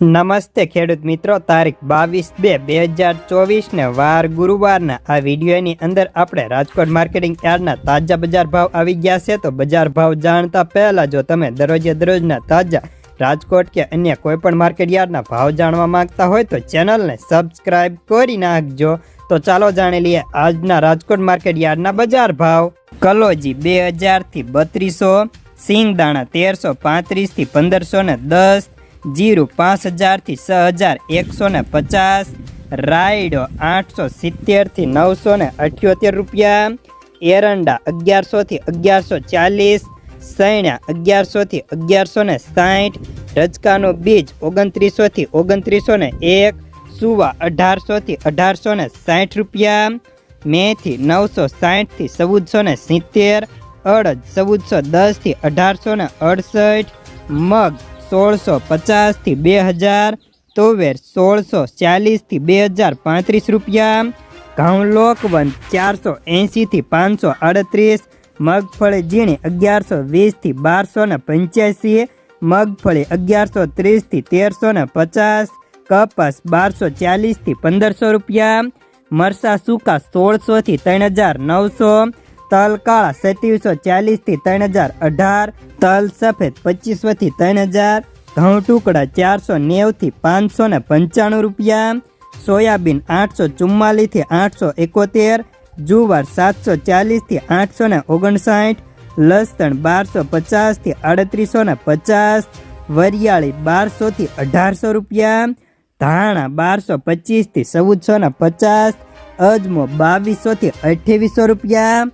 નમસ્તે ખેડૂત મિત્રો, તારીખ બાવીસ બે બે હજાર ચોવીસને વાર ગુરુવારના આ વિડીયોની અંદર આપણે રાજકોટ માર્કેટિંગ યાર્ડના તાજા બજાર ભાવ આવી ગયા છે. તો બજાર ભાવ જાણતા પહેલાં જો તમે દરરોજે દરરોજના તાજા રાજકોટ કે અન્ય કોઈપણ માર્કેટ યાર્ડના ભાવ જાણવા માંગતા હોય તો ચેનલને સબસ્ક્રાઇબ કરી નાખજો. તો ચાલો જાણી લઈએ આજના રાજકોટ માર્કેટ યાર્ડના બજાર ભાવ. કલોજી બે હજારથી બત્રીસો, સિંગદાણા તેરસો પાંત્રીસથી પંદરસો ને દસ જીરું પાંચ હજારથી છ હજાર એકસો ને પચાસ, રાયડો આઠસો સિત્તેરથી નવસો ને અઠ્યોતેર રૂપિયા, એરંડા અગિયારસોથી અગિયારસો ચાલીસ, સૈણા અગિયારસોથી અગિયારસો ને સાઠ, રજકાનો બીજ ઓગણત્રીસોથી ઓગણત્રીસો ને એક સુવા અઢારસોથી અઢારસો ને સાઠ રૂપિયા, મેથી નવસો સાઠથી ચૌદસો ને સિત્તેર, અડદ ચૌદસો દસથી અઢારસો ને અડસઠ, મગ સોળસો પચાસથી બે હજાર, તોવેર સોળસો ચાલીસથી બે હજાર પાંત્રીસ રૂપિયા. ઘઉં લોકવન ચારસો એંશીથી પાંચસો અડત્રીસ, મગફળી ઝીણી અગિયારસો વીસથી બારસો ને પંચ્યાસી, મગફળી અગિયારસો ત્રીસથી તેરસો ને પચાસ, કપાસ બારસો ચાલીસથી પંદરસો રૂપિયા મરસા સૂકા સોળસોથી ત્રણ હજાર નવસો તલ કાળા સત્યાવીસો ચાલીસથી ત્રણ હજાર અઢાર, તલ સફેદ પચીસોથી ત્રણ હજાર, ઘઉં ટુકડા ચારસો નેવથી પાંચસો ને પંચાણું રૂપિયા, સોયાબીન આઠસો ચુમ્માલીસથી આઠસો એકોતેર, જુવાર સાતસો ચાલીસથી આઠસો ને ઓગણસાઠ, લસણ બારસો પચાસથી આડત્રીસો ને પચાસ, વરિયાળી બારસોથી અઢારસો રૂપિયા, ધાણા બારસો પચીસથી ચૌદસો ને પચાસ, અજમો બાવીસોથી અઠ્યાવીસો રૂપિયા